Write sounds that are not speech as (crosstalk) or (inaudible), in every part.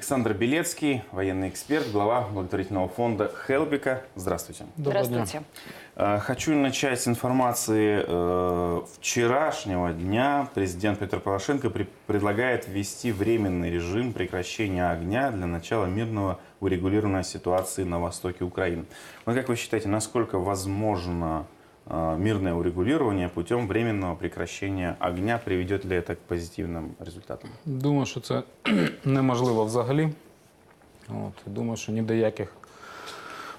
Александр Белецкий, военный эксперт, глава благотворительного фонда Хелбика. Здравствуйте. Здравствуйте. Э, Хочу начать с информации. Э, Вчерашнего дня президент Петр Порошенко при- предлагает ввести временный режим прекращения огня для начала мирного урегулирования ситуации на востоке Украины. Вот как вы считаете, насколько возможно мирное урегулирование путем временного прекращения огня? Приведет ли это к позитивным результатам? Думаю, що це (clears throat) неможливо взагалі. От, і думаю, що ні до яких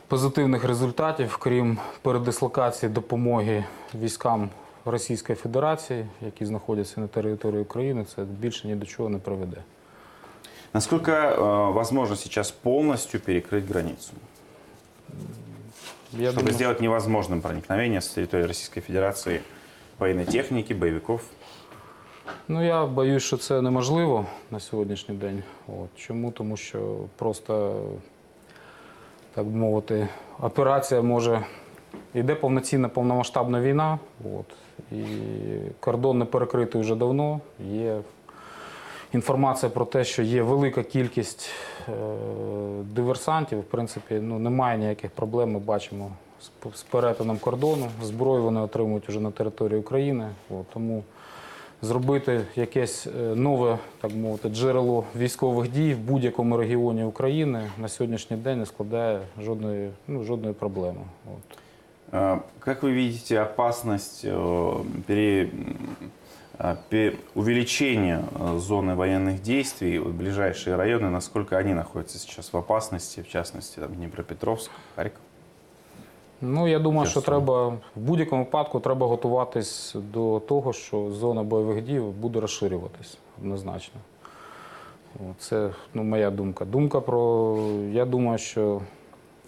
позитивних результатів, крім передислокації допомоги військам Російської Федерації, які знаходяться на території України, це більше ні до чого не приведе. Насколько э, возможно сейчас полностью перекрыть границу? Я чтобы думаю, сделать невозможным проникновение с территории Российской Федерации военной техники, боевиков. Ну, я боюсь, що це неможливо на сьогоднішній день. От. Чому? Тому що просто, так би мовити, операція може. Йде повноцінна повномасштабна війна. От. І кордон не перекритий вже давно. Є інформація про те, що є велика кількість е, диверсантів. В принципі, ну, немає ніяких проблем. Ми бачимо з, з перетином кордону. Зброю вони отримують вже на території України. От. Тому зробити якесь е, нове, так мовити, джерело військових дій в будь-якому регіоні України на сьогоднішній день не складає жодної, ну, жодної проблеми. От. Э, Как вы видите опасность э, пере- э, пе- увеличения э, зоны военных действий, вот ближайшие районы, насколько они находятся сейчас в опасности, в частности, там, Днепропетровск, Харьков? Ну, я думаю, що Херсон. треба в будь-якому випадку треба готуватись до того, що зона бойових дій буде розширюватись однозначно. От, Це ну, моя думка. Думка про. Я думаю, що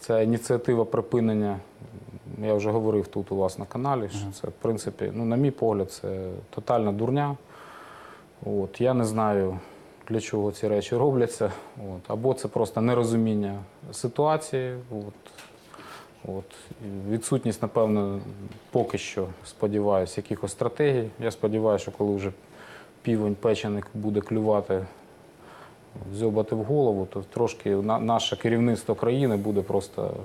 ця ініціатива припинення, я вже говорив тут у вас на каналі, що це, в принципі, ну, на мій погляд, це тотальна дурня. От, я не знаю, для чого ці речі робляться. От, або це просто нерозуміння ситуації. От, От. Відсутність, напевно, поки що, сподіваюся, якихось стратегій. Я сподіваюся, що коли вже півень печеник буде клювати, дзьобати в голову, то трошки наше керівництво країни буде просто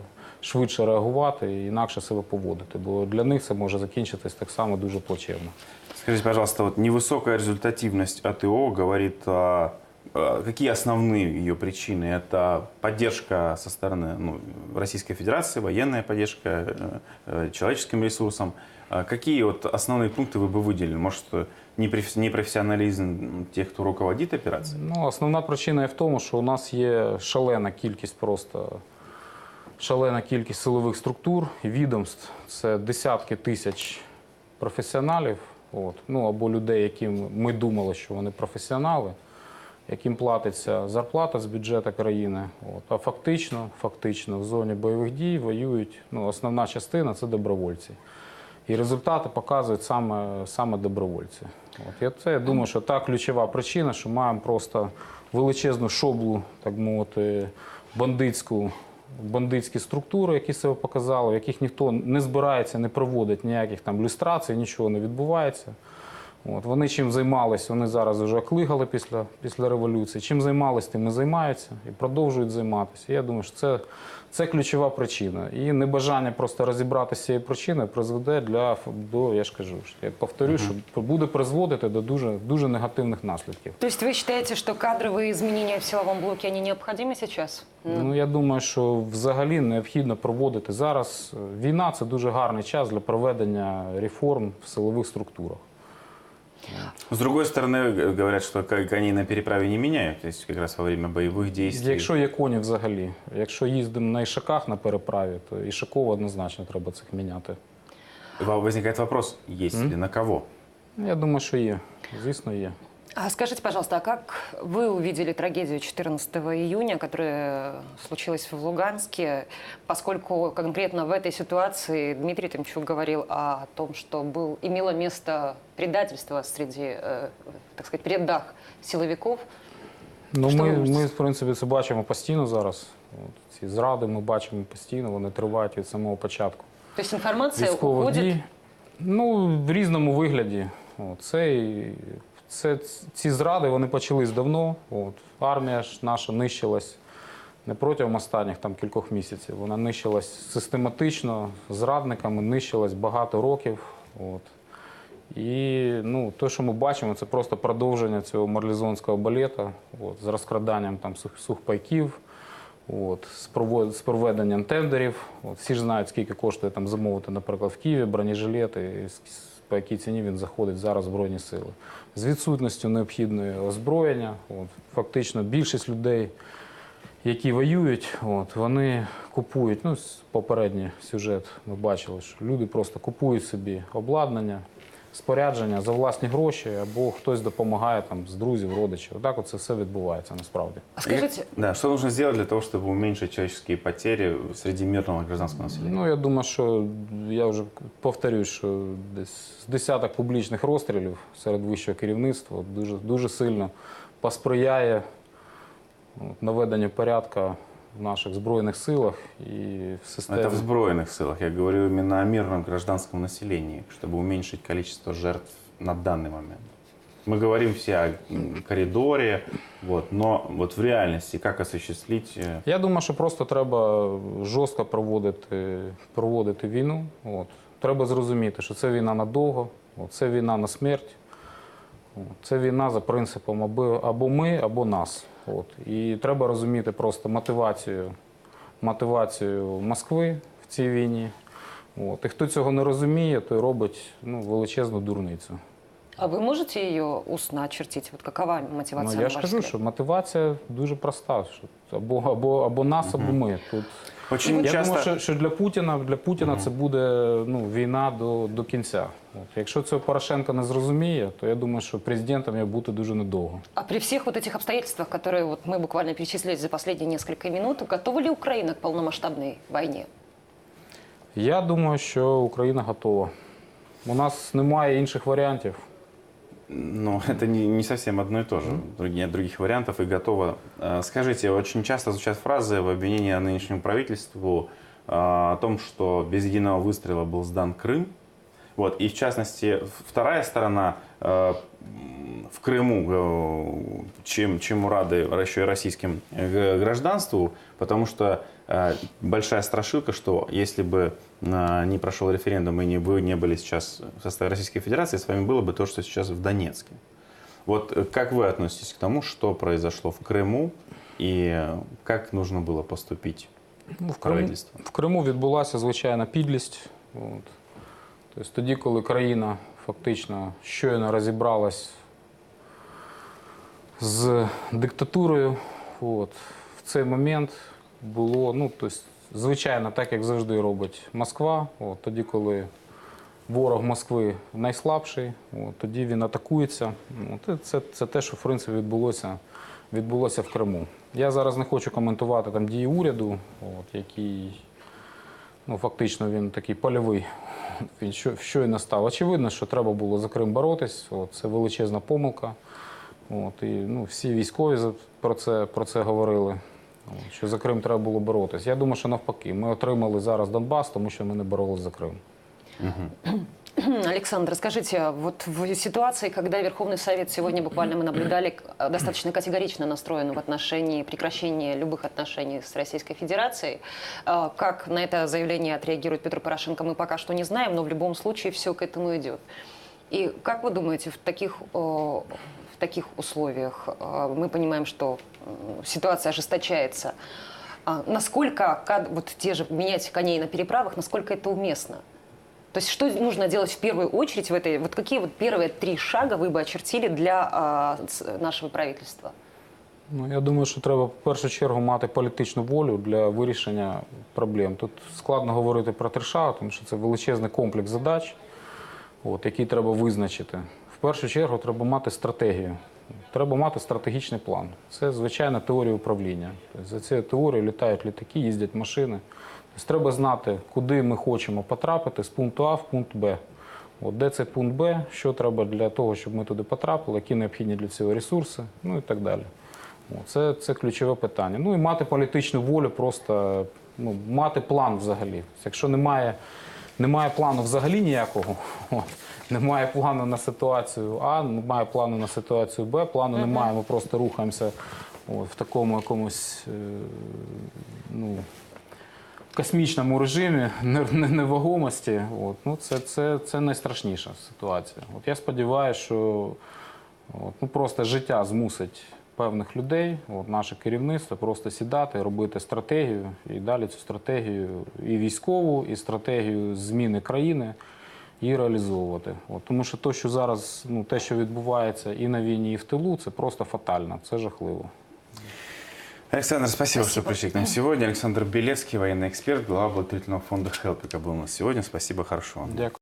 швидше реагувати і інакше себе поводити. Бо для них це може закінчитись так само дуже плачевно. Скажите, пожалуйста, вот невысокая результативность АТО говорит о э, Какие основные ее причины? Это поддержка со стороны ну, Российской Федерации, военная поддержка э, э, человеческим ресурсом. А Какие вот основные пункты вы бы выделили? Может, э, непроф- непрофессионализм тех, кто руководит операцией? Ну, основна причина є в тому, що у нас є шалена кількість просто шалена кількість силових структур відомств. Це десятки тисяч професіоналів, от, ну або людей, яким ми думали, що вони професіонали, яким платиться зарплата з бюджету країни. От. А фактично, фактично в зоні бойових дій воюють. Ну, основна частина це добровольці. І результати показують саме, саме добровольці. От я це я думаю, що та ключова причина, що маємо просто величезну шоблу, так мовити, бандитську, бандитські структури, які себе показали, в яких ніхто не збирається, не проводить ніяких там люстрацій, нічого не відбувається. От, вони чим займались, вони зараз вже оклигали після, після революції. Чим займались, тим і займаються і продовжують займатися. Я думаю, що це, це ключова причина. І небажання просто розібратися з цією причиною призведе для до, я ж кажу, що я повторю, що буде призводити до дуже, дуже негативних наслідків. То есть вы считаете, что кадровые изменения в силовом блоке, они необходимы сейчас? Ну я думаю, що взагалі необхідно проводити зараз. е, Війна це дуже гарний час для проведення реформ в силових структурах. С другой стороны, говорят, что к- на переправе не меняют, то есть как раз во время боевых действий. Якщо є коні взагалі, якщо їздимо на ішаках на переправі, то ішакова однозначно треба цих міняти. Возникает вопрос, есть ли на кого? Я думаю, що є. Звісно, є. А скажите, пожалуйста, а как вы увидели трагедию 14 июня, которая случилась в Луганске, поскольку конкретно в этой ситуации Дмитрий Тимчук говорил о том, что был, имело место предательство среди, э, так сказать, в рядах силовиков? Ну, Що ми, ви можете ми, в принципі, це бачимо постійно зараз. От, ці зради ми бачимо постійно, вони тривають від самого початку. То есть информация Військових уходит дій. Ну, в різному вигляді. От, це, і- це, ці зради вони почались давно. От. армія ж наша нищилась не протягом останніх там кількох місяців. Вона нищилась систематично зрадниками, нищилась багато років. От. І ну, те, що ми бачимо, це просто продовження цього марлізонського балета от, з розкраданням там сухпайків, от, з, проведенням тендерів. От, всі ж знають, скільки коштує там замовити, наприклад, в Києві бронежилети, по якій ціні він заходить зараз в Збройні Сили. З відсутністю необхідної озброєння. От, фактично більшість людей, які воюють, от, вони купують, ну, попередній сюжет ми бачили, що люди просто купують собі обладнання, спорядження за власні гроші, або хтось допомагає там з друзів, родичів. Отак от це все відбувається насправді. А скажите, Да, что нужно сделать для того, чтобы уменьшить человеческие потери среди мирного гражданского населения? Ну, я думаю, що я вже повторюсь, що десь з десяток публічних розстрілів серед вищого керівництва дуже, дуже сильно посприяє наведенню порядка в наших збройних силах і в системі. Это в сбройных силах. Я говорю именно о мирном гражданском населении, чтобы уменьшить количество жертв на данный момент. Мы говорим все о м, коридоре, вот, но вот в реальности как осуществить... э, Я думаю, що просто треба жорстко проводити, проводити війну. От. Треба зрозуміти, що це війна надовго, от. це війна на смерть. От. Це війна за принципом або, або ми, або нас. От. І треба розуміти просто мотивацію, мотивацію Москви в цій війні. От. І хто цього не розуміє, той робить ну, величезну дурницю. а ви можете її усна очертить? От какова мотивація? Ну, я ж кажу, що мотивація дуже проста. Що або, або, або нас, або ми. Тут Очень Я часто... думаю, що, що для Путіна, для Путіна це буде ну, війна до, до кінця. От. Якщо цього Порошенко не зрозуміє, то я думаю, що президентом я бути дуже недовго. А при всех вот этих обстоятельствах, которые вот мы буквально перечислили за последние несколько минут, готова ли Украина к полномасштабной войне? Я думаю, що Україна готова. У нас немає інших варіантів. Ну, (laughs) это не, не совсем одно и то же. Другие, нет других вариантов и готово. Э, Скажите, очень часто звучат фразы в обвинении нынешнему правительству э, о том, что без единого выстрела был сдан Крым. Вот, и в частности, вторая сторона м, в Крыму, э, чем, чему рады еще и российским э, гражданству, потому что большая страшилка, что если бы не прошел референдум и не, вы не были сейчас в составе Российской Федерации, с вами было бы то, что сейчас в Донецке. Вот э, как вы относитесь к тому, что произошло в Крыму и э, как нужно было поступить Ну, в, Криму, правительству? в Криму відбулася звичайна підлість. От. Тобто тоді, коли країна фактично щойно розібралась з диктатурою, от, в цей момент було, ну, тобто, звичайно, так як завжди робить Москва, от, тоді, коли ворог Москви найслабший, от, тоді він атакується. От, це, це те, що в принципі відбулося, відбулося в Криму. Я зараз не хочу коментувати там дії уряду, от, який ну, фактично він такий польовий. (laughs) Він що, щойно став. Очевидно, що треба було за Крим боротись. От, це величезна помилка. От, і ну, всі військові про це, про це говорили. Що за Крим треба було боротись. Я думаю, що навпаки, ми отримали зараз Донбас, тому що ми не боролись за Крим. (clears throat) Александр, скажите, вот в ситуации, когда Верховный Совет сегодня буквально мы наблюдали э, достаточно категорично настроен в отношении прекращения любых отношений с Российской Федерацией, э, как на это заявление отреагирует Петр Порошенко, мы пока что не знаем, но в любом случае все к этому идет. И как вы думаете, в таких, э, в таких условиях э, мы понимаем, что ситуация ожесточается, а насколько вот те же менять коней на переправах, насколько это уместно? То есть что нужно делать в первую очередь в этой, вот какие вот первые три шага вы бы очертили для а, нашего правительства? Ну, я думаю, що треба в першу чергу мати політичну волю для вирішення проблем. Тут складно говорити про Терша, тому що це величезний комплекс задач, от, який треба визначити. В першу чергу треба мати стратегію. Треба мати стратегічний план. Це звичайна теорія управління. Тобто за цією теорією літають літаки, їздять машини. Тобто треба знати, куди ми хочемо потрапити з пункту А в пункт Б. От де цей пункт Б, що треба для того, щоб ми туди потрапили, які необхідні для цього ресурси, ну і так далі. От, Це, це ключове питання. Ну і мати політичну волю, просто ну, мати план взагалі. Якщо немає, немає плану взагалі ніякого, от, немає плану на ситуацію А, немає плану на ситуацію Б, плану немає, ми просто рухаємося от, в такому якомусь е, ну, космічному режимі невагомості. От, ну, це, це, це найстрашніша ситуація. От я сподіваюся, що от, ну, просто життя змусить певних людей, от, наше керівництво, просто сідати, робити стратегію і далі цю стратегію і військову, і стратегію зміни країни і реалізовувати. От, тому що те, що зараз, ну, те, що відбувається і на війні, і в тилу, це просто фатально, це жахливо. Александр, спасибо, что Спасибо. пришли к нам сегодня. Александр Белецкий, военный эксперт, глава благотворительного фонда «Хелпика» был у нас сегодня. Спасибо, хорошо. вам. Дякую.